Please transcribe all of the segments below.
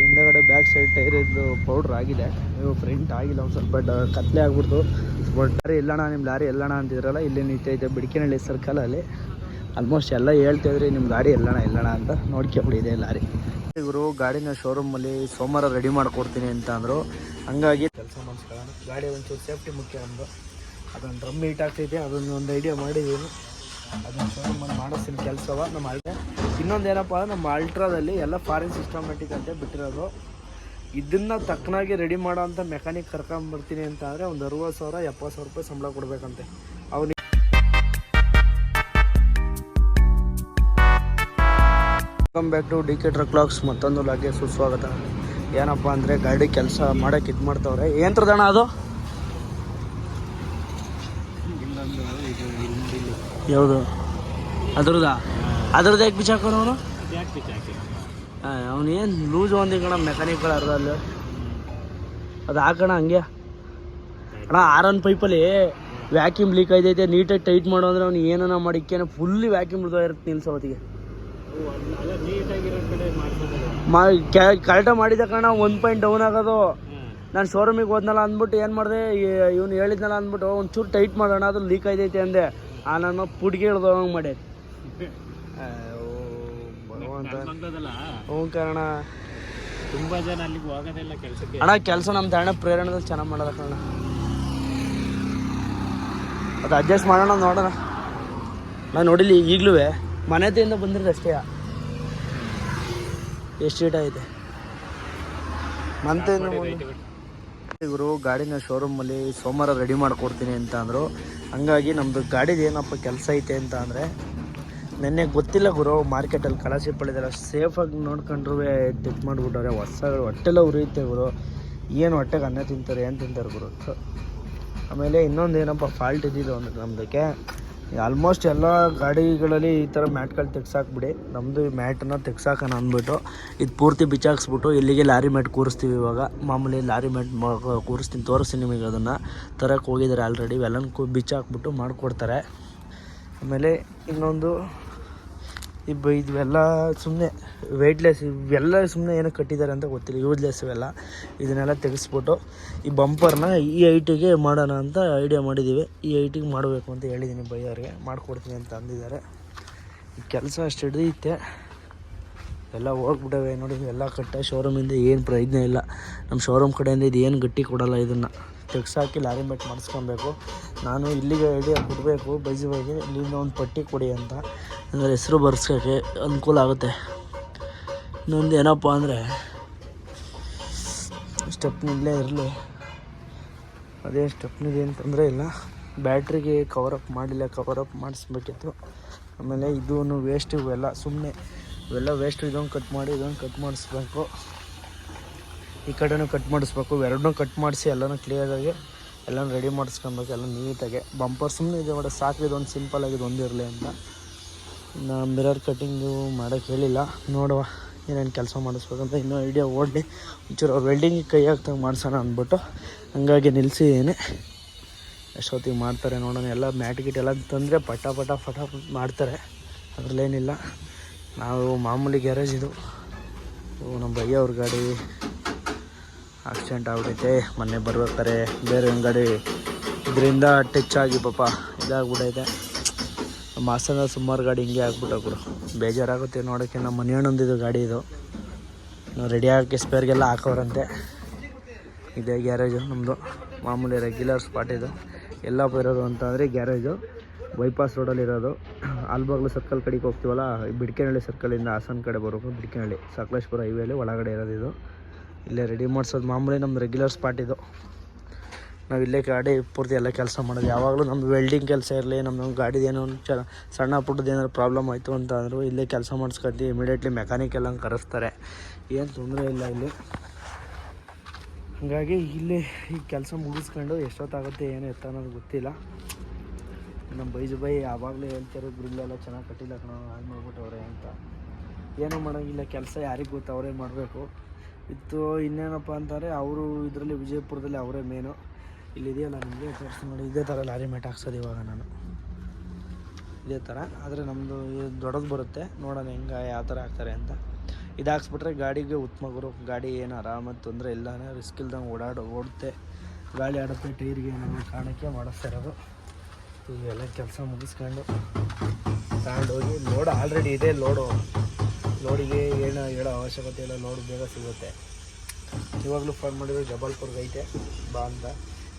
ಹಿಂದಗಡೆ back side tyre ಇದ್ದು powder ಆಗಿದೆ. ನೀವು ಫ್ರಂಟ್ ಆಗಿಲ್ಲ ಒಂದು ಸ್ವಲ್ಪ ಕತ್ಲೆ ಆಗ್ಬಿಡ್ತು. ಬಟ್, ಲಾರಿ ಎಲ್ಲಣ್ಣ ನಿಮ್ಮ ಲಾರಿ ಎಲ್ಲಣ್ಣ ಅಂತಿದ್ರಲ್ಲ, ಇಲ್ಲಿ ನಿಂತೈತೆ ಬಿಡ್ಕಿನಹಳ್ಳಿ ಸರ್ಕಲಲ್ಲಿ ಆಲ್ಮೋಸ್ಟ್ ಎಲ್ಲ ಹೇಳ್ತಿದ್ರಿ ನಿಮ್ಮ ಗಾಡಿ ಎಲ್ಲಣ್ಣ ಎಲ್ಲಣ್ಣ ಅಂತ. ನೋಡ್ಕೊಬಿಡಿದೆ ಲಾರಿ. ಇವರು ಗಾಡಿನ ಶೋರೂಮಲ್ಲಿ ಸೋಮವಾರ ರೆಡಿ ಮಾಡ್ಕೊಡ್ತೀನಿ ಅಂತ ಅಂದರು. ಹಂಗಾಗಿ ಕೆಲಸ ಮಾಡಿಸ್ಕೊಳ್ಳೋಣ. ಗಾಡಿ ಒಂಚೂರು ಸೇಫ್ಟಿ ಮುಖ್ಯ ಅಂದರು ಅದೊಂದು ಡ್ರಮ್ ಹೀಟ್ ಆಗ್ತೈತೆ, ಅದೊಂದು ಒಂದು ಐಡಿಯಾ ಮಾಡಿದ್ದೀನಿ ಅದನ್ನು ನಮ್ಮ ಮಾಡಿಸ್ತೀನಿ ಕೆಲಸವ ನಮ್ಮ ಅಲ್ಟ್ರಾ ಇನ್ನೊಂದು ಏನಪ್ಪ ಅಂದ್ರೆ ನಮ್ಮ ಅಲ್ಟ್ರಾದಲ್ಲಿ ಎಲ್ಲ ಫಾರಿನ್ ಸಿಸ್ಟಮ್ಯಾಟಿಕ್ ಅಂತ ಬಿಟ್ಟಿರೋದು. ಇದನ್ನು ತಕ್ಕನಾಗಿ ರೆಡಿ ಮಾಡೋ ಅಂತ ಮೆಕ್ಯಾನಿಕ್ ಕರ್ಕೊಂಬರ್ತೀನಿ ಅಂತ ಅಂದರೆ ಒಂದು ಅರುವತ್ತು ಸಾವಿರ, ಎಪ್ಪತ್ತು ಸಾವಿರ ರೂಪಾಯಿ ಸಂಬಳ ಕೊಡಬೇಕಂತೆ. ಅವನಿಗೆ welcome back to D K truck logs ಮತ್ತೊಂದು ಲಾಗೆ ಸುಸ್ವಾಗತ. ಏನಪ್ಪ ಅಂದರೆ ಗಾಡಿ ಕೆಲಸ ಮಾಡೋಕ್ಕೆ ಇದು ಮಾಡ್ತಾವ್ರೆ. ಏನ್ರದಣ್ಣ ಅದು? ಯಾವುದು? ಅದ್ರದ್ದಾ? ಅದ್ರದ್ದು ಯಾಕೆ ಬಿಚ್ಚಾಕೋನು ಅವನು? ಅವನು ಏನು ಲೂಸ್ ಕಣ ಮೆಕ್ಯಾನಿಕ್ಗಳು ಅರ್ಧ ಅಲ್ಲಿ? ಅದು ಹಾಕೋಣ ಹಂಗೆ. ಅಣ್ಣ ಆರನ್ ಪೈಪಲ್ಲಿ ವ್ಯಾಕ್ಯೂಮ್ ಲೀಕ್ ಆಯ್ತೈತೆ ನೀಟಾಗಿ ಟೈಟ್ ಮಾಡೋ ಅಂದ್ರೆ ಅವ್ನು ಏನನ ಮಾಡಿಕ್ಕೇನೆ ಫುಲ್ಲಿ ವ್ಯಾಕ್ಯೂಮ್ ಇರುತ್ತೆ ನಿಲ್ಸೋ ಹೊತ್ತಿಗೆ. ಮಾ ಕರೆಕ್ಟಾಗಿ ಮಾಡಿದ ಕಣ ಒನ್ ಪಾಯಿಂಟ್ ಡೌನ್ ಆಗೋದು. ನಾನು ಶೋರೂಮಿಗೆ ಹೋದ್ನಲ್ಲ ಅಂದ್ಬಿಟ್ಟು ಏನು ಮಾಡಿದೆ ಇವ್ನು ಹೇಳಿದ್ನಲ್ಲ ಅಂದ್ಬಿಟ್ಟು ಒಂಚೂರು ಟೈಟ್ ಮಾಡೋಣ ಅದು ಲೀಕ್ ಆಯ್ತೈತೆ ಅಂದೆ. ಆ ನಾನು ಪುಡ್ಗೆ ಇಳ್ದೋಗಂಗೆ ಮಾಡಿ ಹ್ಞೂ ಕಾರಣ. ತುಂಬಾ ಜನ ಅಲ್ಲಿಗೆ ಹೋಗೋದಿಲ್ಲ ಕೆಲಸಕ್ಕೆ. ಅಣ್ಣ ಕೆಲಸ ನಮ್ಮ ತಾಣ ಪ್ರೇರಣದಲ್ಲಿ ಚೆನ್ನಾಗಿ ಮಾಡೋದ ಕಾರಣ. ಅದು ಅಡ್ಜಸ್ಟ್ ಮಾಡೋಣ ನೋಡೋಣ. ನಾನು ನೋಡಿಲಿ ಈಗಲೂ ಮನೆದಿಂದ ಬಂದಿರೋದು ಅಷ್ಟೇ. ಎಷ್ಟು ಸೀಟ್ ಐತೆ ಮಂತೆಯಿಂದ ಇವರು ಗಾಡಿನ ಶೋರೂಮಲ್ಲಿ ಸೋಮವಾರ ರೆಡಿ ಮಾಡ್ಕೊಡ್ತೀನಿ ಅಂತ ಅಂದರು. ಹಂಗಾಗಿ ನಮ್ಮದು ಗಾಡಿದು ಏನಪ್ಪ ಕೆಲಸ ಐತೆ ಅಂತ ಅಂದರೆ, ನೆನ್ನೆ ಗೊತ್ತಿಲ್ಲ ಗುರು ಮಾರ್ಕೆಟಲ್ಲಿ ಕಳಸಿ ಪಡೆದಿಲ್ಲ ಸೇಫಾಗಿ ನೋಡ್ಕೊಂಡ್ರು ತೆಕ್ ಮಾಡಿಬಿಟ್ಟವ್ರೆ, ಹೊಸ ಹೊಟ್ಟೆಲ್ಲ ಉರಿಯುತ್ತೆ ಗುರು. ಏನು ಹೊಟ್ಟೆಗೆ ಅನ್ನ ತಿಂತಾರೆ, ಏನು ತಿಂತಾರೆ ಗುರು. ಆಮೇಲೆ ಇನ್ನೊಂದು ಏನಪ್ಪ ಫಾಲ್ಟ್ ಇದ್ದಿದ್ದು ಒಂದು ನಮ್ಮದಕ್ಕೆ ಆಲ್ಮೋಸ್ಟ್ ಎಲ್ಲ ಗಾಡಿಗಳಲ್ಲಿ ಈ ಥರ ಮ್ಯಾಟ್ಗಳು ತೆಗ್ಸಾಕ್ಬಿಡಿ. ನಮ್ಮದು ಮ್ಯಾಟನ್ನು ತೆಗ್ಸಾಕೋಣ ಅಂದ್ಬಿಟ್ಟು, ಇದು ಪೂರ್ತಿ ಬಿಚ್ಚಾಕ್ಸ್ಬಿಟ್ಟು ಇಲ್ಲಿಗೆ ಲಾರಿ ಮ್ಯಾಟ್ ಕೂರಿಸ್ತೀವಿ ಇವಾಗ. ಮಾಮೂಲಿ ಲಾರಿ ಮ್ಯಾಟ್ ಕೂರಿಸ್ತೀನಿ, ತೋರಿಸ್ತೀನಿ ನಿಮಗೆ ಅದನ್ನು. ತರಕ್ಕೆ ಹೋಗಿದ್ದಾರೆ ಆಲ್ರೆಡಿ ಇವೆಲ್ಲನೂ ಕೂ ಬಿಚ್ಚಾಕ್ಬಿಟ್ಟು ಮಾಡಿಕೊಡ್ತಾರೆ. ಆಮೇಲೆ ಇನ್ನೊಂದು ಇಬ್ಬ ಇದೆಲ್ಲ ಸುಮ್ಮನೆ ವೆಯ್ಟ್ಲೆಸ್ ಇವೆಲ್ಲ ಸುಮ್ಮನೆ ಏನೋ ಕಟ್ಟಿದ್ದಾರೆ ಅಂತ ಗೊತ್ತಿಲ್ಲ. ಯೂಸ್ಲೆಸ್ ಇವೆಲ್ಲ. ಇದನ್ನೆಲ್ಲ ತೆಗೆಸ್ಬಿಟ್ಟು ಈ ಬಂಪರ್ನ ಈ ಐಟಿಗೆ ಮಾಡೋಣ ಅಂತ ಐಡಿಯಾ ಮಾಡಿದ್ದೀವಿ. ಈ ಐಟಿಗೆ ಮಾಡಬೇಕು ಅಂತ ಹೇಳಿದ್ದೀನಿ ಬೈಯವ್ರಿಗೆ ಮಾಡಿಕೊಡ್ತೀನಿ ಅಂತ ಅಂದಿದ್ದಾರೆ. ಈ ಕೆಲಸ ಅಷ್ಟು ಹಿಡಿದೈತೆ. ಎಲ್ಲ ಹೋಗ್ಬಿಟ್ಟವೆ ನೋಡಿ, ಎಲ್ಲ ಕಟ್ಟ ಶೋರೂಮಿಂದ ಏನು ಪ್ರಯೋಜನ ಇಲ್ಲ. ನಮ್ಮ ಶೋರೂಮ್ ಕಡೆಯಿಂದ ಇದು ಏನು ಗಟ್ಟಿ ಕೊಡೋಲ್ಲ ಇದನ್ನು. ತೆಗ್ಸಾಕಿ ಲಾರಿ ಮೆಟ್ ಮಾಡಿಸ್ಕೊಬೇಕು. ನಾನು ಇಲ್ಲಿಗೆ ಐಡಿಯಾ ಕೊಡಬೇಕು ಬೈಜುವಾಗಿ ಇಲ್ಲಿಂದ ಒಂದು ಪಟ್ಟಿ ಕೊಡಿ ಅಂತ. ಅಂದರೆ ಹೆಸರು ಬರ್ಸೋಕ್ಕೆ ಅನುಕೂಲ ಆಗುತ್ತೆ. ಇನ್ನೊಂದು ಏನಪ್ಪ ಅಂದರೆ ಸ್ಟೆಪ್ನಿಂದಲೇ ಇರಲಿ. ಅದೇ ಸ್ಟೆಪ್ನಿದೆ ಅಂತಂದರೆ ತೊಂದರೆ ಇಲ್ಲ, ಬ್ಯಾಟ್ರಿಗೆ ಕವರಪ್ ಮಾಡಿಲ್ಲ ಕವರಪ್ ಮಾಡಿಸ್ಬೇಕಿತ್ತು. ಆಮೇಲೆ ಇದೂ ವೇಸ್ಟ್ ಇವೆಲ್ಲ ಸುಮ್ಮನೆ ಇವೆಲ್ಲ ವೇಸ್ಟ್ ಇದೊಂದು ಕಟ್ ಮಾಡಿ ಇದೊಂದು ಕಟ್ ಮಾಡಿಸ್ಬೇಕು. ಈ ಕಡೆನೂ ಕಟ್ ಮಾಡಿಸ್ಬೇಕು. ಎರಡನ್ನೂ ಕಟ್ ಮಾಡಿಸಿ ಎಲ್ಲನೂ ಕ್ಲಿಯರಾಗಿ ಎಲ್ಲನೂ ರೆಡಿ ಮಾಡಿಸ್ಕೊಬೇಕು. ಎಲ್ಲ ನೀಟಾಗಿ ಬಂಪರ್ ಸುಮ್ಮನೆ ಇದೆ ನೋಡಿ, ಸಾಕು, ಇದೊಂದು ಸಿಂಪಲ್ ಆಗಿ ಒಂದು ಇರಲಿ ಅಂತ. ಇನ್ನು ಮಿರರ್ ಕಟ್ಟಿಂಗು ಮಾಡೋಕ್ಕೆ ಹೇಳಿಲ್ಲ. ನೋಡುವ ಏನೇನು ಕೆಲಸ ಮಾಡಿಸ್ಬೇಕಂತ ಇನ್ನೂ ಐಡಿಯಾ ಓಡಲಿ. ಒಂಚೂರು ಅವ್ರು ವೆಲ್ಡಿಂಗಿಗೆ ಕೈ ಹಾಕ್ದಂಗೆ ಮಾಡಿಸೋಣ ಅಂದ್ಬಿಟ್ಟು ಹಂಗಾಗಿ ನಿಲ್ಲಿಸಿದ್ದೀನಿ ಎಷ್ಟೊತ್ತಿಗೆ ಮಾಡ್ತಾರೆ ನೋಡೋಣ. ಎಲ್ಲ ಮ್ಯಾಟ್ ಗಿಟ್ ಎಲ್ಲ ತಂದರೆ ಪಟ ಪಟ ಪಟ ಮಾಡ್ತಾರೆ. ಅದರಲ್ಲೇನಿಲ್ಲ. ನಾವು ಮಾಮೂಲಿ ಗ್ಯಾರೇಜ್ ಇದು. ನಮ್ಮ ಭಯ್ಯ ಅವ್ರ ಗಾಡಿ. ಆಕ್ಸಿಡೆಂಟ್ ಆಗ್ಬಿಟ್ಟೈತೆ ಮೊನ್ನೆ ಬರ್ಬೇಕಾರೆ ಬೇರೆ ಒಂದು ಗಾಡಿ ಇದರಿಂದ ಟಚ್ ಆಗಿ ಪಾಪ ನಮ್ಮ ಹಾಸನ ಸುಮಾರು ಗಾಡಿ ಹಿಂಗೆ ಆಗ್ಬಿಟ್ಟು ಬಿಡು ಬೇಜಾರಾಗುತ್ತೆ ನೋಡೋಕ್ಕೆ. ನಮ್ಮ ಮನೆಯೊಂದಿದ್ದು ಗಾಡಿ ಇದು. ರೆಡಿ ಆಗೋಕ್ಕೆ ಸ್ಪೇರ್ಗೆಲ್ಲ ಹಾಕೋರಂತೆ. ಇದೇ ಗ್ಯಾರೇಜು ನಮ್ಮದು ಮಾಮೂಲಿ ರೆಗ್ಯುಲರ್ ಸ್ಪಾಟ್ ಇದು. ಎಲ್ಲ ಇರೋದು ಅಂತಂದರೆ ಗ್ಯಾರೇಜು. ಬೈಪಾಸ್ ರೋಡಲ್ಲಿರೋದು ಆಲ್ಬಾಗ್ಲು ಸರ್ಕಲ್ ಕಡೆಗೆ ಹೋಗ್ತೀವಲ್ಲ ಬಿಡ್ಕೆನಹಳ್ಳಿ ಸರ್ಕಲಿಂದ ಹಾಸನ ಕಡೆ ಬರಬೇಕು ಬಿಡ್ಕೆನಹಳ್ಳಿ. ಸಕಲೇಶ್ಪುರ ಹೈವೇಲಿ ಒಳಗಡೆ ಇರೋದು ಇದು. ಇಲ್ಲೇ ರೆಡಿ ಮಾಡಿಸೋದು. ಮಾಮೂಲಿ ನಮ್ಮ ರೆಗ್ಯುಲರ್ ಸ್ಪಾಟ್ ಇದು. ನಾವು ಇಲ್ಲೇ ಗಾಡಿ ಪೂರ್ತಿ ಎಲ್ಲ ಕೆಲಸ ಮಾಡೋದು. ಯಾವಾಗಲೂ ನಮ್ಮದು ವೆಲ್ಡಿಂಗ್ ಕೆಲಸ ಇರಲಿ ನಮ್ಮದು ಗಾಡಿದು ಏನೋ ಚ, ಸಣ್ಣ ಪುಟ್ಟದ್ದು ಏನಾದ್ರು ಪ್ರಾಬ್ಲಮ್ ಆಯಿತು ಅಂತ ಇಲ್ಲೇ ಕೆಲಸ ಮಾಡಿಸ್ಕೊತೀವಿ ಇಮಿಡಿಯೇಟ್ಲಿ ಮೆಕ್ಯಾನಿಕ್ ಎಲ್ಲ ಕರೆಸ್ತಾರೆ. ಏನು ತೊಂದರೆ ಇಲ್ಲ ಇಲ್ಲಿ. ಹಾಗಾಗಿ ಇಲ್ಲೇ ಈ ಕೆಲಸ ಮುಗಿಸ್ಕೊಂಡು ಎಷ್ಟೊತ್ತಾಗುತ್ತೆ, ಏನು ಎತ್ತ ಅನ್ನೋದು ಗೊತ್ತಿಲ್ಲ. ನಮ್ಮ ಬೈಜು ಬೈ ಯಾವಾಗಲೂ ಹೇಳ್ತಾರೆ ಗ್ರಿಲ್ಲೆಲ್ಲ ಚೆನ್ನಾಗಿ ಕಟ್ಟಿಲ್ಲ ಕಣ, ಹಾಗೆ ಮಾಡ್ಬಿಟ್ಟವ್ರೆ ಅಂತ. ಏನೂ ಮಾಡೋಂಗಿಲ್ಲ, ಕೆಲಸ ಯಾರಿಗೆ ಗೊತ್ತು ಅವರೇ ಮಾಡಬೇಕು. ಇತ್ತು. ಇನ್ನೇನಪ್ಪ ಅಂತಾರೆ, ಅವರು ಇದರಲ್ಲಿ ವಿಜಯಪುರದಲ್ಲಿ ಅವರೇ ಮೇನು ಇಲ್ಲಿದೆಯಲ್ಲ ನಿಮಗೆ ತೋರಿಸ್ತೀನಿ ನೋಡಿ. ಇದೇ ಥರ ಲಾರಿ ಮೇಟ್ ಹಾಕ್ಸೋದು ಇವಾಗ ನಾನು. ಇದೇ ಥರ. ಆದರೆ ನಮ್ಮದು ದೊಡ್ಡದು ಬರುತ್ತೆ. ನೋಡೋಣ ಹೆಂಗೆ, ಯಾವ ಥರ ಹಾಕ್ತಾರೆ ಅಂತ. ಇದು ಹಾಕ್ಸ್ಬಿಟ್ರೆ ಗಾಡಿಗೆ ಉತ್ತಮ ಗುರು ಗಾಡಿ ಏನು ಆರಾಮಾಗಿ ತೊಂದರೆ ಇಲ್ಲಾನೆ ರಿಸ್ಕ್ ಇಲ್ದಂಗೆ ಓಡಾಡೋ, ಓಡುತ್ತೆ. ಗಾಳಿ ಆಡುತ್ತೆ, ಟೈರ್ಗೆ ಏನಾದ್ರು ಕಾರಣಕ್ಕೆ ಮಾಡಿಸ್ತಾ ಇರೋದು. ಎಲ್ಲ ಕೆಲಸ ಮುಗಿಸ್ಕೊಂಡು ತಗೊಂಡೋಗಿ ಲೋಡ್ ಆಲ್ರೆಡಿ ಇದೆ ಲೋಡು ಲೋಡಿಗೆ ಏನು ಹೇಳೋ ಅವಶ್ಯಕತೆ ಇಲ್ಲ ಲೋಡ್ ಬೇಗ ಸಿಗುತ್ತೆ. ಇವಾಗಲೂ ಫೋನ್ ಮಾಡಿದ್ರು ಜಬಲ್ಪುರ್ಗೆ ಐತೆ, ಬಾ ಅಂತ.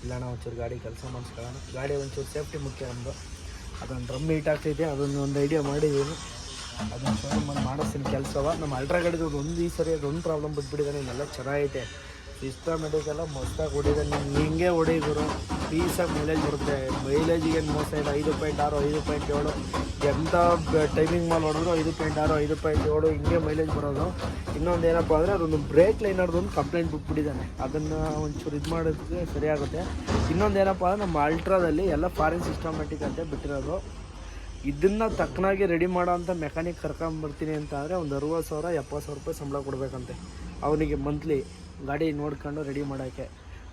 ಇಲ್ಲ ನಾವು ಒಂಚೂರು ಗಾಡಿ ಕೆಲಸ ಮಾಡಿಸ್ಕೊಳ್ಳೋಣ. ಗಾಡಿ ಒಂಚೂರು ಸೇಫ್ಟಿ ಮುಖ್ಯ ನಮ್ಮದು ಅದೊಂದು ಡ್ರಮ್ ಹೀಟ್ ಆಗ್ತೈತೆ, ಅದೊಂದು ಒಂದು ಐಡಿಯಾ ಮಾಡಿದ್ದೀನಿ ಅದನ್ನು ಫೋನ್ ಮಾಡಿ ಮಾಡಿಸ್ತೀನಿ ಕೆಲಸವ. ನಮ್ಮ ಅಲ್ಟ್ರಾ ಗಾಡಿದು ಒಂದು ಈ ಸರಿ ಅದೊಂದು ಪ್ರಾಬ್ಲಮ್ ಬಿಟ್ಬಿಟ್ಟಿದ್ದಾನೆ ಇನ್ನೆಲ್ಲ ಚೆನ್ನಾಗೈತೆ. ಸಿಸ್ಟಮೆಟಿಕ್ ಎಲ್ಲ ಮಸ್ತಾಗಿ ಹೊಡಿದೆ. ನೀನು ಹಿಂಗೆ ಹೊಡಿದ್ರು ಪೀಸಾಗಿ ಮೈಲೇಜ್ ಬರುತ್ತೆ. ಮೈಲೇಜಿಗೆ ಏನು ಮೋಸ ಇಲ್ಲ. ಐದು ಪಾಯಿಂಟ್ ಆರು, ಐದು ಪಾಯಿಂಟ್ ಏಳು. ಎಂಥ ಟೈಮಿಂಗ್ ಮೇಲೆ ಹೊಡೆದ್ರು ಐದು ಪಾಯಿಂಟ್ ಆರು, ಐದು ಪಾಯಿಂಟ್ ಏಳು. ಹಿಂಗೆ ಮೈಲೇಜ್ ಬರೋದು. ಇನ್ನೊಂದು ಏನಪ್ಪ ಅಂದರೆ ಅದೊಂದು ಬ್ರೇಕ್ ಲೈನರ್ದು ಒಂದು ಕಂಪ್ಲೇಂಟ್ ಬಿಟ್ಬಿಟ್ಟಿದ್ದಾನೆ. ಅದನ್ನು ಒಂಚೂರು ಇದು ಮಾಡೋದಕ್ಕೆ ಸರಿಯಾಗುತ್ತೆ ಇನ್ನೊಂದು ಏನಪ್ಪ ಅಂದರೆ ನಮ್ಮ ಅಲ್ಟ್ರಾದಲ್ಲಿ ಎಲ್ಲ ಫಾರಿನ್ ಸಿಸ್ಟಮೆಟಿಕ್ ಅಂತ ಬಿಟ್ಟಿರೋದು. ಇದನ್ನು ತಕ್ಕನಾಗಿ ರೆಡಿ ಮಾಡೋ ಅಂಥ ಮೆಕ್ಯಾನಿಕ್ ಕರ್ಕೊಂಬರ್ತೀನಿ ಅಂತ ಅಂದರೆ ಒಂದು ಅರುವತ್ತು ಸಾವಿರ, ಎಪ್ಪತ್ತು ಸಾವಿರ ರೂಪಾಯಿ ಸಂಬಳ ಕೊಡಬೇಕಂತೆ. ಅವನಿಗೆ ಮಂತ್ಲಿ ಗಾಡಿ ನೋಡ್ಕೊಂಡು ರೆಡಿ ಮಾಡೋಕ್ಕೆ.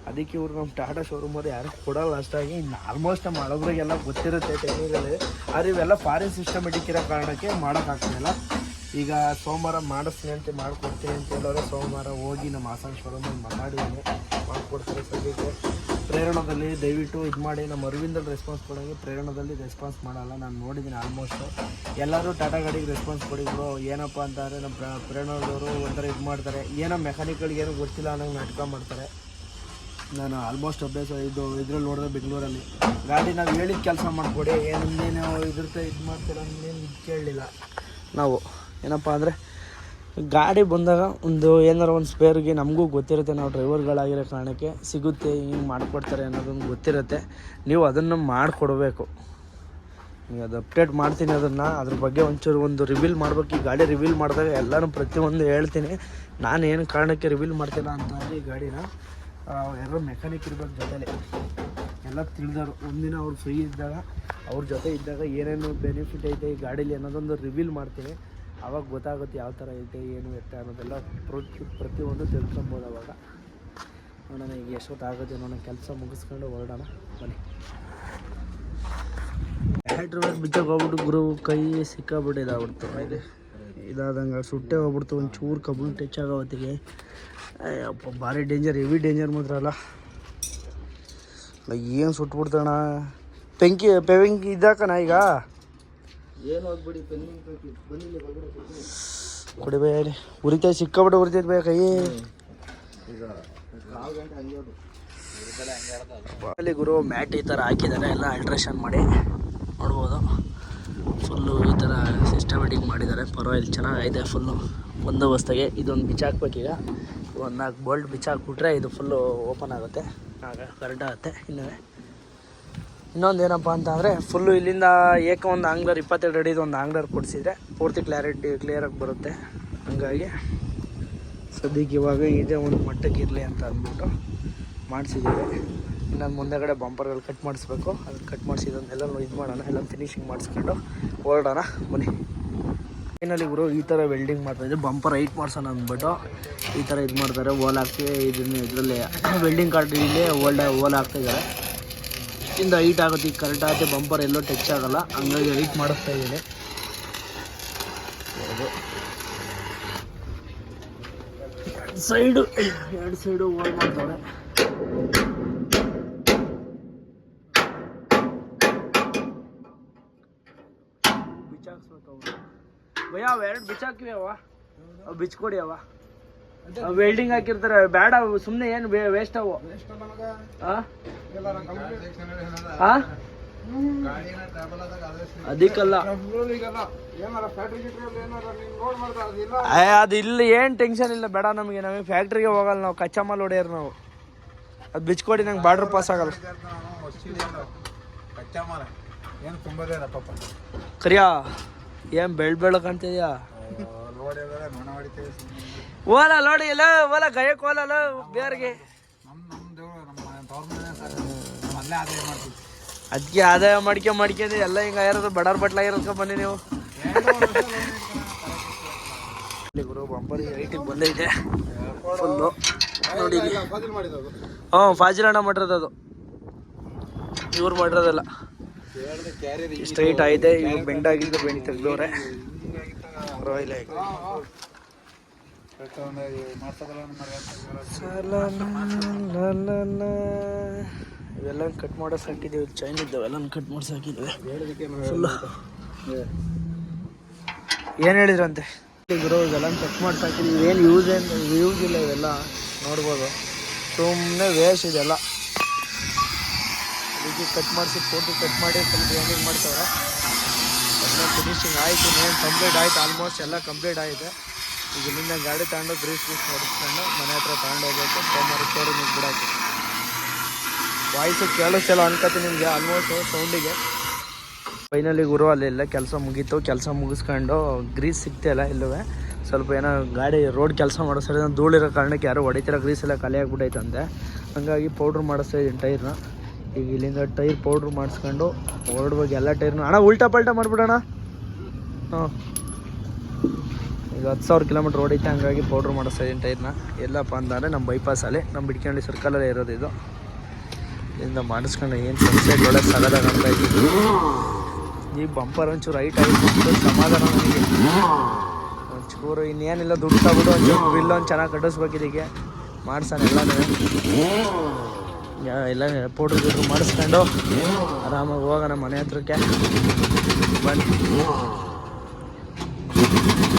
ಅದಕ್ಕೆ ಇವ್ರು ನಮ್ಮ ಟಾಟಾ ಶೋರೂಮವ್ರು ಯಾರು ಕೊಡೋಲ್ಲ ಅಷ್ಟಾಗಿ. ಆಲ್ಮೋಸ್ಟ್ ನಮ್ಮ ಹಳಬ್ರಿಗೆಲ್ಲ ಗೊತ್ತಿರುತ್ತೆ ಟೆಕ್ನಿಕಲ್ಲಿ ಆದರೆ ಇವೆಲ್ಲ ಫಾರಿನ್ ಸಿಸ್ಟಮೆಟಿಕ್ ಇರೋ ಕಾರಣಕ್ಕೆ ಮಾಡೋಕ್ಕಾಗ್ತಿಲ್ಲ ಈಗ ಸೋಮವಾರ ಮಾಡಿಸ್ತೀನಿ ಅಂತ ಮಾಡಿಕೊಡ್ತೀನಿ ಅಂತ ಹೇಳೋರೆ ಸೋಮವಾರ ಹೋಗಿ ನಮ್ಮ ಹಾಸನ ಶೋರೂಮಲ್ಲಿ ಮಾತಾಡಿದ್ದೀನಿ ಮಾಡಿಕೊಡ್ತಾರೆ ಸದ್ಯಕ್ಕೆ. ಪ್ರೇರಣದಲ್ಲಿ ದಯವಿಟ್ಟು ಇದು ಮಾಡಿ, ನಮ್ಮ ಅರವಿಂದಲ್ಲಿ ರೆಸ್ಪಾನ್ಸ್ ಕೊಡೋಂಗೆ ಪ್ರೇರಣದಲ್ಲಿ ರೆಸ್ಪಾನ್ಸ್ ಮಾಡಲ್ಲ. ನಾನು ನೋಡಿದ್ದೀನಿ ಆಲ್ಮೋಸ್ಟು ಎಲ್ಲರೂ ಟಾಟಾ ಗಾಡಿಗೆ ರೆಸ್ಪಾನ್ಸ್ ಕೊಡಿದ್ರು ಏನಪ್ಪ ಅಂತಂದರೆ ನಮ್ಮ ಪ್ರ, ಪ್ರೇರಣದವರು ಒಂಥರ ಇದು ಮಾಡ್ತಾರೆ. ಏನೋ ಮೆಕ್ಯಾನಿಕಲ್ಗೆ ಏನೋ ಗೊತ್ತಿಲ್ಲ ಅನ್ನೋಂಗೆ ನಾಟಕ ಮಾಡ್ತಾರೆ. ನಾನು ಆಲ್ಮೋಸ್ಟ್ ಅಭ್ಯಾಸ ಇದು, ಇದ್ರಲ್ಲಿ ನೋಡಿದ್ರೆ ಬೆಂಗಳೂರಲ್ಲಿ. ಗಾಡಿ ನಾವು ಹೇಳಿದ ಕೆಲಸ ಮಾಡಿಕೊಡಿ. ಏನು ಇದ್ರ ಇದು ಮಾಡ್ತೀರ ಅನ್ನೇನು ಕೇಳಲಿಲ್ಲ. ನಾವು ಏನಪ್ಪ ಅಂದರೆ ಗಾಡಿ ಬಂದಾಗ ಒಂದು ಏನಾರು ಒಂದು ಸ್ಪೇರ್ಗೆ ನಮಗೂ ಗೊತ್ತಿರುತ್ತೆ, ನಾವು ಡ್ರೈವರ್ಗಳಾಗಿರೋ ಕಾರಣಕ್ಕೆ ಸಿಗುತ್ತೆ, ಹಿಂಗೆ ಮಾಡಿಕೊಡ್ತಾರೆ ಅನ್ನೋದೊಂದು ಗೊತ್ತಿರುತ್ತೆ. ನೀವು ಅದನ್ನು ಮಾಡಿಕೊಡ್ಬೇಕು. ನೀವು ಅದು ಅಪ್ಡೇಟ್ ಮಾಡ್ತೀನಿ ಅದನ್ನು, ಅದ್ರ ಬಗ್ಗೆ ಒಂಚೂರು ಒಂದು ರಿವೀಲ್ ಮಾಡ್ಬೇಕು. ಈ ಗಾಡಿ ರಿವೀಲ್ ಮಾಡಿದಾಗ ಎಲ್ಲನೂ ಪ್ರತಿಯೊಂದು ಹೇಳ್ತೀನಿ. ನಾನು ಏನು ಕಾರಣಕ್ಕೆ ರಿವೀಲ್ ಮಾಡ್ತೀರಾ ಅಂತಂದರೆ ಈ ಗಾಡಿನ ಯಾರೋ ಮೆಕ್ಯಾನಿಕ್ ಇರ್ಬೇಕು ಜೊತೆಲಿ. ಎಲ್ಲ ತಿಳಿದವರು. ಒಂದಿನ ಅವ್ರು ಫ್ರೀ ಇದ್ದಾಗ, ಅವ್ರ ಜೊತೆ ಇದ್ದಾಗ ಏನೇನು ಬೆನಿಫಿಟ್ ಐತೆ ಈ ಗಾಡೀಲಿ ಅನ್ನೋದೊಂದು ರಿವೀಲ್ ಮಾಡ್ತೀನಿ. ಅವಾಗ ಗೊತ್ತಾಗುತ್ತೆ ಯಾವ ಥರ ಐತೆ ಏನು ಎತ್ತ ಅನ್ನೋದೆಲ್ಲ ಪ್ರತಿ ಪ್ರತಿಯೊಂದು ತಿಳ್ಕೊಬೋದು ಅವಾಗ. ನೋಡೋಣ ಈಗ ಎಷ್ಟೊತ್ತಾಗುತ್ತೆ ನೋಡೋಣ ಕೆಲಸ ಮುಗಿಸ್ಕೊಂಡು ಹೊರಡೋಣ, ಬನ್ನಿ. ಬ್ಯಾಟ್ರಿ ಬಿಚ್ಚಕ್ಕೆ ಹೋಗ್ಬಿಟ್ಟು ಗುರು ಕೈ ಸಿಕ್ಕಾಬಿಟ್ಟು ಇದಾಗ್ಬಿಡ್ತು ಇದೆ ಇದಾದಂಗೆ ಸುಟ್ಟೆ ಹೋಗ್ಬಿಡ್ತು ಒಂದು ಚೂರು ಕಬ್ಬು ಟಚ್ ಆಗೋ ಹೊತ್ತಿಗೆ. ಅಯ್ಯಪ್ಪ, ಭಾರಿ ಡೇಂಜರ್ ಹೆವಿ ಡೇಂಜರ್ ಮಾತ್ರ ಅಲ್ಲ. ಏನು ಸುಟ್ಬಿಡ್ತಣ್ಣ ಬೆಂಕಿ ಬೆಂಕಿ ಇದ್ದಾಕಣ ಈಗ? ಅಲ್ಲಿ ಉರಿತೈತೆ ಸಿಕ್ಕಾಬಿಟ್ಟು ಉರಿತೈತೆ ಬೈ ಕೈ. ಅಲ್ಲಿ ಗುರು ಮ್ಯಾಟ್ ಈ ಥರ ಹಾಕಿದ್ದಾರೆ. ಎಲ್ಲ ಅಲ್ಟ್ರೇಷನ್ ಮಾಡಿ ನೋಡ್ಬೋದು. ಫುಲ್ಲು ಈ ಥರ ಸಿಸ್ಟಮೆಟಿಕ್ ಮಾಡಿದ್ದಾರೆ. ಪರವಾಗಿಲ್ಲ ಚೆನ್ನಾಗೈತೆ ಫುಲ್ಲು. ಬಂದೋಬಸ್ತಾಗೆ ಇದೊಂದು ಬಿಚ್ಚಾಕ್ಬೇಕೀಗ ಒಂದು ನಾಲ್ಕು ಬೋಲ್ಟ್ ಬಿಚ್ಚಾಕ್ಬಿಟ್ರೆ ಇದು ಫುಲ್ಲು ಓಪನ್ ಆಗುತ್ತೆ. ಆಗ ಕರೆಂಟ್ ಆಗುತ್ತೆ ಇನ್ನು ಇನ್ನೊಂದು ಏನಪ್ಪ ಅಂತ ಅಂದರೆ ಫುಲ್ಲು ಇಲ್ಲಿಂದ ಏಕ ಒಂದು ಆಂಗ್ಲರ್ ಇಪ್ಪತ್ತೆರಡು ಅಡಿದು ಒಂದು ಆಂಗ್ಲರ್ ಕೊಡಿಸಿದ್ರೆ ಪೂರ್ತಿ ಕ್ಲಾರಿಟಿ ಕ್ಲಿಯರಾಗಿ ಬರುತ್ತೆ. ಹಂಗಾಗಿ ಸದ್ಯಕ್ಕೆ ಇವಾಗ ಇದೇ ಒಂದು ಮಟ್ಟಕ್ಕೆ ಇರಲಿ ಅಂತ ಅಂದ್ಬಿಟ್ಟು ಮಾಡಿಸಿದ್ದೀವಿ. ಇನ್ನೊಂದು ಮುಂದೆಗಡೆ ಬಂಪರ್ಗಳು ಕಟ್ ಮಾಡಿಸ್ಬೇಕು. ಅದನ್ನು ಕಟ್ ಮಾಡಿಸಿದ್ದನ್ನೆಲ್ಲ ಇದು ಮಾಡೋಣ. ಎಲ್ಲ ಫಿನಿಶಿಂಗ್ ಮಾಡಿಸ್ಕೊಂಡು ಹೊರಡೋಣ. ಬನ್ನಿ. ಫೈನಲಿ ಗುರು ಈ ಥರ ವೆಲ್ಡಿಂಗ್ ಮಾಡ್ತಾಯಿದ್ದೆ ಬಂಪರ್ ಹೈಟ್ ಮಾಡ್ಸೋಣ ಅಂದ್ಬಿಟ್ಟು ಈ ಥರ ಇದು ಮಾಡ್ತಾರೆ. ಓಲ್ ಹಾಕಿ ಇದನ್ನು ಇದರಲ್ಲಿ ವೆಲ್ಡಿಂಗ್ ಕಾರ್ಡ್ ಇಲ್ಲಿ ಓಲ್ಡ್ ಓಲ್ ಹಾಕ್ತಾಯಿದ್ದಾರೆ ಇಷ್ಟಿಂದ ಹೈಟ್ ಆಗುತ್ತೆ ಈಗ ಕರೆಕ್ಟ್ ಆಗುತ್ತೆ ಬಂಪರ್ ಎಲ್ಲೋ ಟಚ್ ಆಗಲ್ಲ. ಹಂಗಾಗಿ ಹೈಟ್ ಮಾಡಿಸ್ತಾ ಇದ್ದೀನಿ. ಸೈಡು ಎರಡು ಸೈಡು ಓಲ್ ಮಾಡ್ತಾರೆ ಬಿಚ್ಚಾಕ್ಸ್ಬೇಕು ಅವ್ರು ಭಯ ಅವ, ಎರಡು ಬಿಚ್ಚಾಕಿವಿ ಅವ. ಅವು ಬಿಚ್ಕೊಡಿ ಅವ. ವೆಲ್ಡಿಂಗ್ ಹಾಕಿರ್ತಾರೆ. ಬೇಡ ಸುಮ್ಮನೆ ಏನು ವೇಸ್ಟ್ ಅವು? ಅದಕ್ಕಲ್ಲ. ಅದು ಇಲ್ಲ. ಏನು ಟೆನ್ಷನ್ ಇಲ್ಲ ಬೇಡ ನಮಗೆ. ನಮಗೆ ಫ್ಯಾಕ್ಟ್ರಿಗೆ ಹೋಗಲ್ಲ ನಾವು. ಕಚ್ಚಾ ಮಾಲ್ ಹೊಡೆಯರ್ ನಾವು. ಅದು ಬಿಚ್ಕೊಡಿ ನಂಗೆ ಬಾರ್ಡ್ರ್ ಪಾಸ್ ಆಗಲ್ಲ. ಕರಿಯಾ ಏನು ಬೆಳ್ ಬೆಳಕ್ ಓಲ ನೋಡಿ ಇಲ್ಲ ಓಲ ಗಯಕ್ ಓಲಲ್ಲ ಬೇರ್ಗೆ. ಅದಕ್ಕೆ ಆದಾಯ ಮಾಡ್ಕೆ ಮಾಡ್ಕೊಂಡು ಎಲ್ಲ ಹಿಂಗೆ ಆಗಿರೋದು ಬಡಾರ್ ಬಟ್ಲ ಇರೋದ್ಕ ಬನ್ನಿ ನೀವು. ಇಲ್ಲಿ ಗುರು ಬಂಪರ್ ಐಟಿಗೆ ಬಂದೈತೆ ಫುಲ್ಲು ನೋಡಿ ಹ್ಞೂ ಅಣ್ಣ ಮಾಡಿರೋದು ಅದು. ಇವ್ರು ಮಾಡಿರೋದಲ್ಲ. ಸ್ಟ್ರೈಟ್ ಆಗಿದೆ ಇವ್ರು ಬೆಂಡಾಗಿದ್ದು ಬೆಂಡ್ ತೆಗ್ದವ್ರೆ. ಈಗ ಸಲಾಲ ಇವೆಲ್ಲ ಕಟ್ ಮಾಡೋ ಹಾಕಿದ್ದೀವಿ ಚೈನ್ ಇದ್ದಾವೆಲ್ಲ ಕಟ್ ಮಾಡಿ ಹಾಕಿದ್ದೀವಿ ಫುಲ್ಲು ಏನು ಹೇಳಿದ್ರಂತೆ? ಗುರು ಇವೆಲ್ಲ ಕಟ್ ಮಾಡಿಸಿ ಹಾಕಿದ್ದೀವಿ ಏನು ಯೂಸ್ ಏನು ಯೂಸ್ ಇಲ್ಲ ಇವೆಲ್ಲ. ನೋಡ್ಬೋದು. ಸುಮ್ಮನೆ ವೇಸ್ಟ್ ಇದೆಲ್ಲ. ಅದಕ್ಕೆ ಕಟ್ ಮಾಡಿಸಿ ಫೋಟೋ ಕಟ್ ಮಾಡಿ ಸ್ವಲ್ಪ ಏನೇನು ಮಾಡ್ತಾರೆ ಎಲ್ಲ ಫಿನಿಶಿಂಗ್ ಆಯಿತು ಏನು ಕಂಪ್ಲೀಟ್ ಆಯ್ತು ಆಲ್ಮೋಸ್ಟ್ ಎಲ್ಲ ಕಂಪ್ಲೀಟ್ ಆಗಿದೆ. ಈಗ ಇಲ್ಲಿಂದ ಗಾಡಿ ತಗೊಂಡು ಗ್ರೀಸ್ ಗ್ರೀಸ್ ಮಾಡಿಸ್ಕೊಂಡು ಮನೆ ಹತ್ರ ತಗೊಂಡು ಹೋಗ್ಬೇಕು. ಸೋಮವಾರ ಶೋರೂಮಿಗೆ ಬಿಡೋಕೆ ವಾಯ್ಸು ಕೇಳಿಸ್ತಿಲ್ಲ ಅನ್ಕೋತೀನಿ ನಿಮಗೆ ಆಲ್ಮೋಸ್ಟ್ ಸೌಂಡಿಗೆ ಫೈನಲಿ ಗುರು ಅಲ್ಲೆಲ್ಲ ಕೆಲಸ ಮುಗೀತು. ಕೆಲಸ ಮುಗಿಸ್ಕೊಂಡು ಗ್ರೀಸ್ ಸಿಗ್ತಿಲ್ಲ ಇಲ್ಲವೇ. ಸ್ವಲ್ಪ ಏನೋ ಗಾಡಿ ರೋಡ್ ಕೆಲಸ ಮಾಡೋ ಸರಿ ಧೂಳಿರೋ ಕಾರಣಕ್ಕೆ ಯಾರು ಹೊಡಿತಿರೋ ಗ್ರೀಸ್ ಎಲ್ಲ ಖಾಲಿ ಅಂದೆ. ಹಂಗಾಗಿ ಪೌಡ್ರ್ ಮಾಡಿಸ್ತಾ ಇದ್ದೀನಿ ಟೈರ್ನ ಈಗ ಇಲ್ಲಿಂದ ಟೈರ್ ಪೌಡ್ರ್ ಮಾಡಿಸ್ಕೊಂಡು ಹೊರಡ್ಬೇಕು. ಎಲ್ಲ ಟೈರ್ನ ಅಣ್ಣ, ಉಲ್ಟಾ ಪಲ್ಟಾ ಮಾಡಿಬಿಡೋಣ. ಹಾಂ. ಈಗ ಹತ್ತು ಸಾವಿರ ಕಿಲೋಮೀಟ್ರ್ ಓಡೈತೆ, ಹಂಗಾಗಿ ಪೌಡ್ರ್ ಮಾಡಿಸ್ತಾ ಇದ್ದೀನಿ ಟೈರ್ನ ಎಲ್ಲಪ್ಪ ಅಂತಂದರೆ ನಮ್ಮ ಬೈಪಾಸಲ್ಲಿ ನಮ್ಮ ಬಿಡ್ಕಂಡಿ ಸರ್ಕಲಲ್ಲೇ ಇರೋದು ಇದು. ಇಲ್ಲಿಂದ ಮಾಡಿಸ್ಕೊಂಡು ಏನು ಸಮಸ್ಯೆ ಒಳ್ಳೆ ಸಗದಾಗ ಅಂತ ಇದ್ದೀವಿ ಈ ಬಂಪರ್ ಒಂಚೂರು ರೈಟ್ ಆಗಿತ್ತು ಸಮಾಧಾನ ನನಗೆ ಒಂಚೂರು ಇನ್ನೇನಿಲ್ಲ, ದುಡ್ಡು ತಗೊಂಡು ಒಂಚೂರು ಬಿಲ್ ಒಂದು ಚೆನ್ನಾಗಿ ಕಟ್ಟಿಸ್ಬೇಕು ಇದಕ್ಕೆ ಮಾಡ್ಸೋಣ ಎಲ್ಲನೂ. ಯಾ- ಎಲ್ಲ ಪೌಡ್ರ್ ಗಿಡ್ರು ಮಾಡಿಸ್ಕೊಂಡು ಆರಾಮಾಗಿ ಹೋಗೋಣ ಮನೆ ಹತ್ರಕ್ಕೆ. ಬನ್ನಿ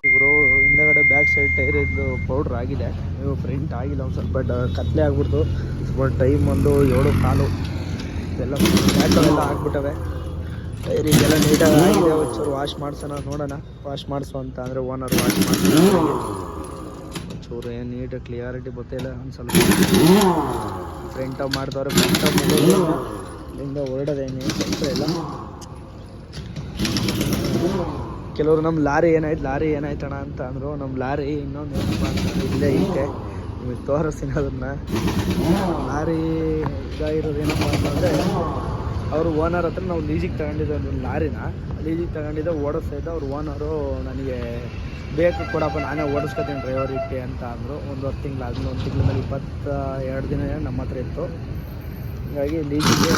ಇವರು ಹಿಂದಗಡೆ ಬ್ಯಾಕ್ ಸೈಡ್ ಟೈರ್ ಇದ್ದು ಪೌಡ್ರ್ ಆಗಿದೆ. ನೀವು ಪ್ರಿಂಟ್ ಆಗಿಲ್ಲ ಒಂದು ಸ್ವಲ್ಪ ಬಟ್ ಕತ್ಲೆ ಆಗ್ಬಿಡ್ತು. ಸ್ವಲ್ಪ ಟೈಮ್ ಒಂದು ಏಳು ಕಾಲು. ಎಲ್ಲ ಬ್ಯಾಕಲ್ಲೆಲ್ಲ ಹಾಕ್ಬಿಟ್ಟವೆ ಎಲ್ಲ ನೀಟಾಗಿ ಆಗಿದೆ. ಒಂಚೂರು ವಾಶ್ ಮಾಡ್ಸೋಣ, ನೋಡೋಣ. ವಾಶ್ ಮಾಡಿಸು ಅಂತ ಅಂದರೆ ಓನರ್ ವಾಶ್ ಮಾಡ್ಸೋಣ. ಒಂಚೂರು ಏನು ನೀಟಾಗಿ ಕ್ಲಿಯಾರಿಟಿ ಗೊತ್ತಿಲ್ಲ ಒಂದು ಸ್ವಲ್ಪ ಪ್ರಿಂಟ್ ಮಾಡಿದವ್ರೆ ಪ್ರಿಂಟ್ ಇಲ್ಲಿಂದ ಹೊರಡೋದೆ ಏನು ಕೆಲಸ ಇಲ್ಲ. ಕೆಲವರು ನಮ್ಮ ಲಾರಿ ಏನಾಯ್ತು, ಲಾರಿ ಏನಾಯ್ತಣ ಅಂತ ಅಂದರು ನಮ್ಮ ಲಾರಿ ಇನ್ನೊಂದು ಇಲ್ಲೇ ಐತೆ. ನಿಮಗೆ ತೋರಿಸ್ತೀನಿ ಅದನ್ನ. ಲಾರಿ ಇದಾಗಿರೋದು ಏನಪ್ಪ ಅಂತಂದರೆ, ಅವರು ಓನರ್ ಹತ್ರ ನಾವು ಲೀಜಿಗೆ ತಗೊಂಡಿದ್ದೆ ಒಂದು ಲಾರಿನ. ಲೀಜಿಗೆ ತಗೊಂಡಿದ್ದೆ ಓಡಿಸ್ತಾ ಅವ್ರು ಓನರು ನನಗೆ ಬೇಕು ಕೊಡಪ್ಪ, ನಾನೇ ಓಡಿಸ್ಕೊತೀನಿ ಡ್ರೈವರ್ ಇಟ್ಟೆ ಅಂತ ಅಂದರು. ಒಂದು ಹತ್ತು ತಿಂಗಳಾದ್ಮೇಲೆ, ಒಂದು ತಿಂಗಳ ಮೇಲೆ ಇಪ್ಪತ್ತ ಎರಡು ದಿನ ನಮ್ಮ ಹತ್ರ ಇತ್ತು. ಹೀಗಾಗಿ ಲೀಜಿಗೆ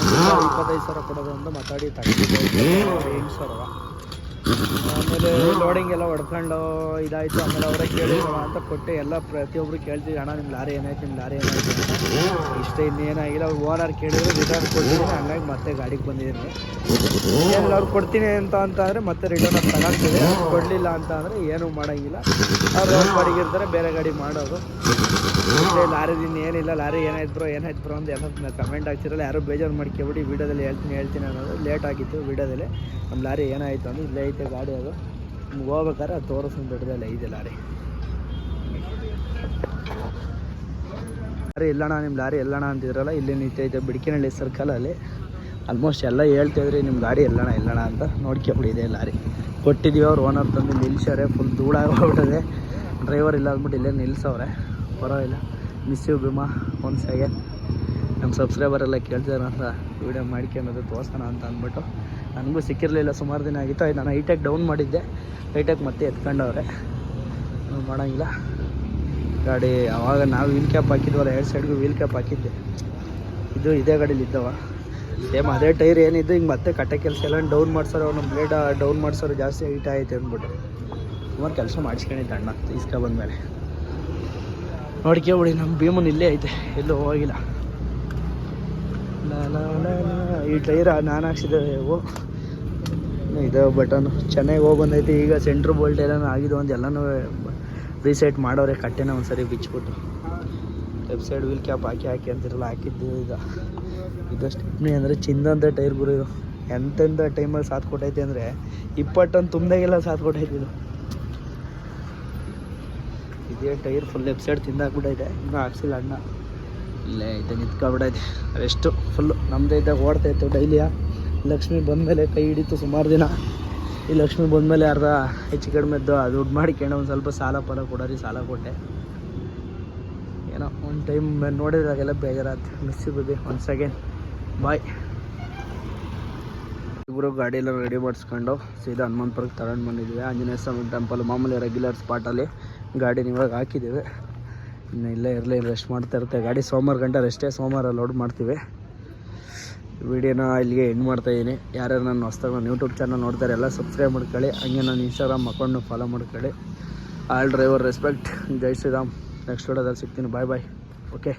ಇಪ್ಪತ್ತೈದು ಸಾವಿರ ಕೊಡೋದು ಅಂತ ಮಾತಾಡಿ ತಗೊಂಡಿದ್ದೆ. ಎಂಟು ಸಾವಿರ ಆಮೇಲೆ ಲೋಡಿಂಗ್ ಎಲ್ಲ ಹೊಡ್ಕೊಂಡು ಇದಾಯಿತು. ಆಮೇಲೆ ಅವರೇ ಕೇಳಿ ಅಂತ ಕೊಟ್ಟೆ ಎಲ್ಲ ಪ್ರತಿಯೊಬ್ಬರು ಕೇಳ್ತೀವಿ ಅಣ್ಣ ನಿಮ್ಮ ಲಾರಿ ಏನಾಯ್ತು? ನಿಮ್ಮ ಲಾರಿ ಏನಾಯ್ತು? ಇಷ್ಟೇ ಇನ್ನೇನಾಗಿಲ್ಲ ಅವ್ರು ಓನರ್ ಕೇಳಿದ್ರು ರಿಟರ್ನ್ ಕೊಡ್ತೀನಿ, ಹಂಗಾಗಿ ಮತ್ತೆ ಗಾಡಿಗೆ ಬಂದಿದ್ದೀನಿ. ಏನಿಲ್ಲ ಅವ್ರು ಕೊಡ್ತೀನಿ ಅಂತ ಅಂತ ಅಂದರೆ ಮತ್ತೆ ರಿಟರ್ನ್ ಅವ್ರು ತಗೊಳ್ತೀವಿ ಕೊಡಲಿಲ್ಲ ಅಂತ ಅಂದರೆ ಏನೂ ಮಾಡೋಂಗಿಲ್ಲ. ಅವ್ರು ಅವ್ರ ಬೇರೆ ಗಾಡಿ ಮಾಡೋದು. ಇಷ್ಟೇ ಲಾರಿದಿಂದ ಏನಿಲ್ಲ ಲಾರಿ ಏನಾಯ್ತು ಬ್ರೋ ಏನಾಯ್ತು ಬ್ರೋ ಅಂತ ಎಲ್ಲ ಕಮೆಂಟ್ ಆಗ್ತಿರಲ್ಲ ಯಾರು ಬೇಜಾರು ಮಾಡ್ಕೊಬಿಡಿ ವಿಡಿಯೋದಲ್ಲಿ ಹೇಳ್ತೀನಿ ಹೇಳ್ತೀನಿ ಅನ್ನೋದು ಲೇಟ್ ಆಗಿತ್ತು ವಿಡಿಯೋದಲ್ಲಿ. ನಮ್ಮ ಲಾರಿ ಏನಾಯಿತು ಅಂದ್ರೆ ಇಲ್ಲೇ ಐತೆ. ಗಾಡಿ ಅದು. ನಿಮ್ಗೆ ಹೋಗ್ಬೇಕಾದ್ರೆ ಅದು ತೋರಿಸ್ತೀನಿ ಬಿಡದಲ್ಲ ಐತೆ ಲಾರಿ. ಲಾರಿ ಇಲ್ಲಣ್ಣ ನಿಮ್ಮ ಲಾರಿ ಎಲ್ಲಣ್ಣ ಅಂತಿದ್ರಲ್ಲ, ಇಲ್ಲಿ ನಿಂತೈತೆ ಬಿಡ್ಕಿನಹಳ್ಳಿ ಸರ್ಕಲಲ್ಲಿ ಆಲ್ಮೋಸ್ಟ್ ಎಲ್ಲ ಹೇಳ್ತಿದ್ರಿ ನಿಮ್ಮ ಗಾಡಿ ಎಲ್ಲಣ್ಣ ಎಲ್ಲಣ್ಣ ಅಂತ. ನೋಡ್ಕೊಬಿಡಿ ಇದೆ ಲಾರಿ. ಕೊಟ್ಟಿದ್ದೀವಿ ಅವ್ರು ಓನರ್ ತಂದು ನಿಲ್ಸ್ಯಾರೆ ಫುಲ್ ಧೂಳಾಗೋಗ್ಬಿಟ್ಟಿದೆ ಡ್ರೈವರ್ ಇಲ್ಲ ಅಂದ್ಬಿಟ್ಟು ಇಲ್ಲೇ ನಿಲ್ಸವ್ರೆ. ಪರವಾಗಿಲ್ಲ. ಮಿಸ್ ಯು ಭೀಮಾ ಒಂದು ಸೆಕೆಂಡ್ ನಮ್ಮ ಸಬ್ಸ್ಕ್ರೈಬರ್ ಎಲ್ಲ ಕೇಳ್ತಾರೆ ಅಂತ ವೀಡಿಯೋ ಮಾಡ್ಕೊಳೋದು ತೋರಿಸ್ತಾನ ಅಂತ ಅಂದ್ಬಿಟ್ಟು. ನನಗೂ ಸಿಕ್ಕಿರಲಿಲ್ಲ, ಸುಮಾರು ದಿನ ಆಗಿತ್ತು. ಆಯ್ತು, ನಾನು ಹೈಟೆಕ್ ಡೌನ್ ಮಾಡಿದ್ದೆ. ಹೈಟೆಕ್ ಮತ್ತೆ ಎತ್ಕೊಂಡವ್ರೆ. ಮಾಡೋಂಗಿಲ್ಲ. ಗಾಡಿ ಆವಾಗ ನಾವು ವೀಲ್ ಕ್ಯಾಪ್ ಹಾಕಿದ್ವಲ್ಲ, ಎರಡು ಸೈಡ್ಗೂ ವೀಲ್ ಕ್ಯಾಪ್ ಹಾಕಿದ್ದೆ. ಇದು ಇದೇ ಗಾಡೀಲಿ ಇದ್ದವ. ಸೇಮ್ ಅದೇ ಟೈರ್ ಏನಿದ್ದು, ಹಿಂಗೆ ಮತ್ತೆ ಕಟ್ಟೆ ಕೆಲಸ ಎಲ್ಲ ಡೌನ್ ಮಾಡ್ಸೋರು, ಅವ್ನು ಬ್ಲೇಡ್ ಡೌನ್ ಮಾಡ್ಸೋರು ಜಾಸ್ತಿ ಹೈಟ್ ಆಯ್ತು ಅಂದ್ಬಿಟ್ಟು. ಸುಮಾರು ಕೆಲಸ ಮಾಡಿಸ್ಕೊಂಡಿದ್ದೆ ಅಣ್ಣ ಇಸ್ಕ ಬಂದಮೇಲೆ. ನೋಡ್ಕೊಬಿಡಿ ನಮ್ಮ ಭೀಮನ್ ಇಲ್ಲೇ ಐತೆ, ಎಲ್ಲೂ ಹೋಗಿಲ್ಲ. ಈ ಟೈರ ನಾನು ಹಾಕ್ಸಿದ್ದೆ. ಓ. ಇದು ಬಟನ್ ಚೆನ್ನಾಗಿ ಹೋಗಿ ಬಂದೈತಿ. ಈಗ ಸೆಂಟ್ರ್ ಬೋಲ್ಟ್ ಎಲ್ಲ ಆಗಿದೆ ಒಂದು ಎಲ್ಲನೂ ರೀಸೆಟ್ ಮಾಡೋರೆ. ಕಟ್ಟೆನ ಒಂದು ಸರಿ ಲೆಫ್ಟ್ ಸೈಡ್ ವೀಲ್ ಕ್ಯಾಪ್ ಹಾಕಿ ಹಾಕಿ ಅಂತಿರಲ್ಲ, ಹಾಕಿದ್ದು ಈಗ. ಇದು ಸ್ಟೆಪ್ನಿ ಅಂದರೆ ಚಿನ್ನಂತ ಟೈರ್ ಗುರು ಇದು. ಎಂತೆಂಥ ಟೈಮಲ್ಲಿ ಸಾಥ್ ಕೊಟ್ಟೈತಿ ಅಂದರೆ, ಇಪ್ಪತ್ತೊಂದು ತುಂಬ್ದಾಗೆಲ್ಲ ಸಾಥ್ ಕೊಟ್ಟೈತಿ ಇದು. ಇದೇ ಟೈರ್ ಫುಲ್ ಲೆಫ್ಟ್ ಸೈಡ್ ತಿಂದಾಕ್ಬಿಟ್ಟೈತೆ ಇನ್ನೂ ಹಾಕ್ಸಿಲ್ಲ ಅಣ್ಣ. ಇಲ್ಲೇ ಇದೆ ನಿಂತ್ಕೊಬಿಡೈತೆ ರೆಸ್ಟು ಫುಲ್ಲು ನಮ್ಮದೇ ಇದ್ದಾಗ ಓಡ್ತಾಯಿತ್ತು ಡೈಲಿಯ ಲಕ್ಷ್ಮಿ ಬಂದಮೇಲೆ ಕೈ ಹಿಡಿತು ಸುಮಾರು ದಿನ. ಈ ಲಕ್ಷ್ಮಿ ಬಂದಮೇಲೆ ಅರ್ಧ ಹೆಚ್ಚು ಕಡಿಮೆ ದುಡ್ಡು ಮಾಡಿಕೊಂಡು ಒಂದು ಸ್ವಲ್ಪ ಸಾಲ ಫಲ ಕೊಡೋರಿ ಸಾಲ ಕೊಟ್ಟೆ. ಏನೋ ಒಂದು ಟೈಮ್ ನೋಡಿದಾಗೆಲ್ಲ ಬೇಜಾರಾಯ್ತು ಮಿಸ್ ಬಿದ್ದೆ ಒಂದು ಸೆಕೆಂಡ್ ಬಾಯ್ ಇಬ್ಬರು ಗಾಡಿ ಎಲ್ಲ ರೆಡಿ ಮಾಡಿಸ್ಕೊಂಡು ಸೀದಾ ಹನುಮಂತಪುರಕ್ಕೆ ತಗೊಂಡು ಬಂದಿದ್ದೀವಿ ಆಂಜನೇಯ ಸ್ವಾಮಿ ಟೆಂಪಲ್ ಮಾಮೂಲಿ ರೆಗ್ಯುಲರ್ ಸ್ಪಾಟಲ್ಲಿ ಗಾಡಿನ ಇವಾಗ ಹಾಕಿದ್ದೀವಿ. ಇನ್ನು ಇಲ್ಲೇ ಇರಲಿ ರೆಸ್ಟ್ ಮಾಡ್ತಾ ಇರುತ್ತೆ. ಗಾಡಿ ಸೋಮವಾರ ಗಂಟೆ ರೆಸ್ಟೇ ಸೋಮವಾರ ಲೋಡ್ ಮಾಡ್ತೀವಿ. ವಿಡಿಯೋನ ಇಲ್ಲಿಗೆ ಎಂಡ್ ಮಾಡ್ತಾಯಿದ್ದೀನಿ ಯಾರ್ಯಾರು ನನ್ನ ಹೊಸ್ದಾಗ ನನ್ನ ಯೂಟ್ಯೂಬ್ ಚಾನಲ್ ನೋಡ್ತಾರೆ, ಎಲ್ಲ ಸಬ್ಸ್ಕ್ರೈಬ್ ಮಾಡ್ಕೊಳ್ಳಿ. ಹಂಗೆ ನಾನು ಇನ್ಸ್ಟಾಗ್ರಾಮ್ ಅಕೌಂಟ್ನ ಫಾಲೋ ಮಾಡ್ಕೊಳ್ಳಿ. All driver respect Jai Shriram. Next ವಿಡಿಯೋದಲ್ಲಿ ಸಿಗ್ತೀನಿ. ಬಾಯ್ ಬಾಯ್ ಓಕೆ